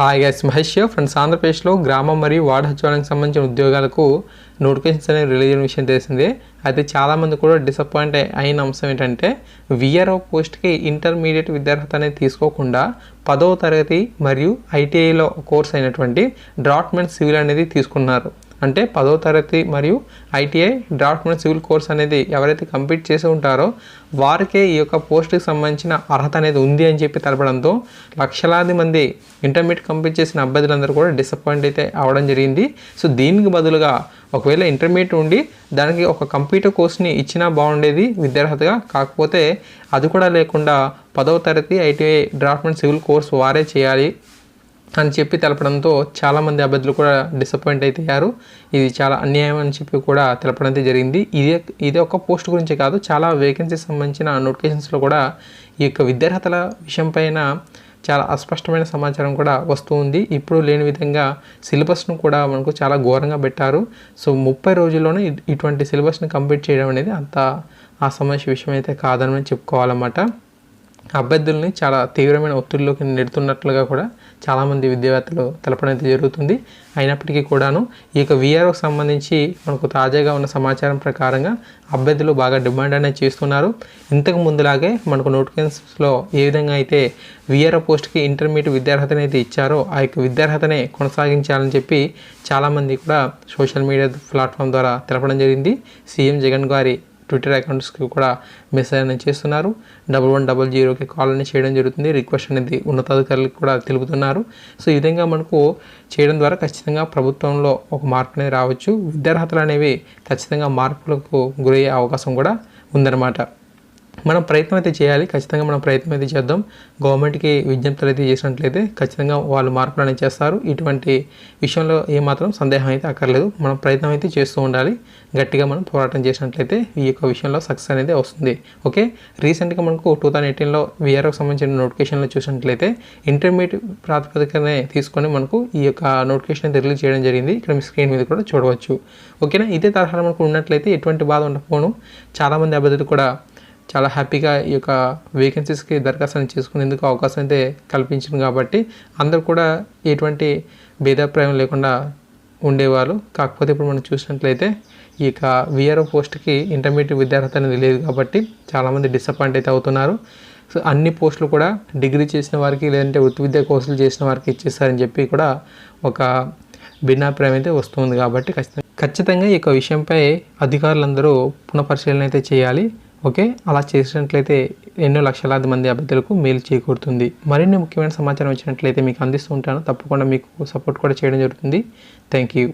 Hi guys Mahesh friends ఆంధ్రప్రదేశ్లో గ్రామం మరియు వార్డ్ సచివాలయానికి సంబంధించిన ఉద్యోగాలకు నోటిఫికేషన్స్ అనేవి రిలీజ్ అయిన విషయం తెలిసిందే. అయితే చాలామంది కూడా డిసప్పాయింట్ అయిన అంశం ఏంటంటే విఆర్ఓ పోస్ట్కి ఇంటర్మీడియట్ విద్యార్హత అనేది తీసుకోకుండా పదవ తరగతి మరియు ఐటీఐలో కోర్స్ అయినటువంటి డ్రాట్మెంట్ సివిల్ అనేది తీసుకున్నారు. అంటే పదో తరగతి మరియు ఐటీఐ డ్రాఫ్ట్మెన్ సివిల్ కోర్స్ అనేది ఎవరైతే కంప్లీట్ చేసి ఉంటారో వారికే ఈ యొక్క పోస్ట్కి సంబంధించిన అర్హత అనేది ఉంది అని చెప్పి తెలపడంతో లక్షలాది మంది ఇంటర్మీడియట్ కంప్లీట్ చేసిన అభ్యర్థులందరూ కూడా డిసప్పాయింట్ అయితే అవడం జరిగింది. సో దీనికి బదులుగా ఒకవేళ ఇంటర్మీడియట్ ఉండి దానికి ఒక కంప్యూటర్ కోర్స్ని ఇచ్చినా బాగుండేది విద్యార్హతగా కాకపోతే అది కూడా లేకుండా పదవ తరగతి ఐటీఐ డ్రాఫ్ట్మెంట్ సివిల్ కోర్స్ వారే చేయాలి. అని చెప్పి తెలపడంతో చాలామంది అభ్యర్థులు కూడా డిసప్పాయింట్ అయితే అయ్యారు ఇది చాలా అన్యాయం అని చెప్పి కూడా తెలపడం జరిగింది. ఇదే ఇదే ఒక పోస్ట్ గురించి కాదు చాలా వేకెన్సీ సంబంధించిన నోటిఫికేషన్స్లో కూడా ఈ యొక్క విద్యార్హతల విషయం పైన చాలా అస్పష్టమైన సమాచారం కూడా వస్తూ ఉంది. ఇప్పుడు లేని విధంగా సిలబస్ను కూడా మనకు చాలా ఘోరంగా పెట్టారు. సో ముప్పై రోజుల్లోనే ఇటువంటి సిలబస్ని కంప్లీట్ చేయడం అనేది అంత ఆ సమస్య విషయం అయితే కాదని చెప్పుకోవాలన్నమాట. అభ్యర్థుల్ని చాలా తీవ్రమైన ఒత్తిడిలోకి నెడుతున్నట్లుగా కూడా చాలామంది విద్యావేత్తలు తెలపడం అయితే జరుగుతుంది. అయినప్పటికీ కూడాను ఈ యొక్క విఆర్ఓకి సంబంధించి మనకు తాజాగా ఉన్న సమాచారం ప్రకారంగా అభ్యర్థులు బాగా డిమాండ్ అనేది చేస్తున్నారు. ఇంతకు ముందులాగే మనకు నోటిఫికేషన్స్లో ఏ విధంగా అయితే విఆర్ఓ పోస్ట్కి ఇంటర్మీడియట్ విద్యార్హతని అయితే ఇచ్చారో ఆ యొక్క విద్యార్హతనే కొనసాగించాలని చెప్పి చాలామంది కూడా సోషల్ మీడియా ప్లాట్ఫామ్ ద్వారా తెలపడం జరిగింది. సీఎం జగన్ గారి ట్విట్టర్ అకౌంట్స్కి కూడా మెసేజ్ అనేది చేస్తున్నారు. డబల్ వన్ డబల్ జీరోకి కాల్ అనేది చేయడం జరుగుతుంది. రిక్వెస్ట్ అనేది ఉన్నతాధికారులకు కూడా తెలుపుతున్నారు. సో ఈ విధంగా మనకు చేయడం ద్వారా ఖచ్చితంగా ప్రభుత్వంలో ఒక మార్పు అనేది రావచ్చు. విద్యార్హతలు అనేవి ఖచ్చితంగా మార్పులకు గురయ్యే అవకాశం కూడా ఉందన్నమాట. మనం ప్రయత్నం అయితే చేయాలి. ఖచ్చితంగా మనం ప్రయత్నం అయితే చేద్దాం. గవర్నమెంట్కి విజ్ఞప్తులు అయితే చేసినట్లయితే ఖచ్చితంగా వాళ్ళు మార్పులు అనేది చేస్తారు. ఇటువంటి విషయంలో ఏమాత్రం సందేహం అయితే అక్కర్లేదు. మనం ప్రయత్నం అయితే చేస్తూ ఉండాలి. గట్టిగా మనం పోరాటం చేసినట్లయితే ఈ యొక్క విషయంలో సక్సెస్ అనేది వస్తుంది. ఓకే రీసెంట్గా మనకు టూ థౌసండ్ ఎయిటీన్లో విఆర్ఓకి సంబంధించిన నోటిఫికేషన్లో చూసినట్లయితే ఇంటర్మీడియట్ ప్రాతిపదికనే తీసుకొని మనకు ఈ యొక్క నోటిఫికేషన్ అయితే రిలీజ్ చేయడం జరిగింది. ఇక్కడ మీ స్క్రీన్ మీద కూడా చూడవచ్చు. ఓకేనా ఇదే తరహాలో మనకు ఉన్నట్లయితే ఎటువంటి బాధ ఉండకపోను. చాలామంది అభ్యర్థులు కూడా చాలా హ్యాపీగా ఈ యొక్క వేకెన్సీస్కి దరఖాస్తు చేసుకునేందుకు అవకాశం అయితే కల్పించింది కాబట్టి అందరూ కూడా ఎటువంటి భేదాభిప్రాయం లేకుండా ఉండేవారు. కాకపోతే ఇప్పుడు మనం చూసినట్లయితే ఈ యొక్క విఆర్ఓ పోస్ట్కి ఇంటర్మీడియట్ విద్యార్హత అనేది లేదు కాబట్టి చాలామంది డిసప్పాయింట్ అయితే అవుతున్నారు. సో అన్ని పోస్టులు కూడా డిగ్రీ చేసిన వారికి లేదంటే వృత్తి విద్యా కోర్సులు చేసిన వారికి ఇచ్చేస్తారని చెప్పి కూడా ఒక భిన్నాభిప్రాయం అయితే వస్తుంది కాబట్టి ఖచ్చితంగా ఖచ్చితంగా ఈ యొక్క విషయంపై అధికారులందరూ పునఃపరిశీలన అయితే చేయాలి. ఓకే? అలా చేసినట్లయితే ఎన్నో లక్షలాది మంది అభ్యర్థులకు మేలు చేకూరుతుంది. మరిన్ని ముఖ్యమైన సమాచారం వచ్చినట్లయితే మీకు అందిస్తూ ఉంటాను. తప్పకుండా మీకు సపోర్ట్ కూడా చేయడం జరుగుతుంది. Thank you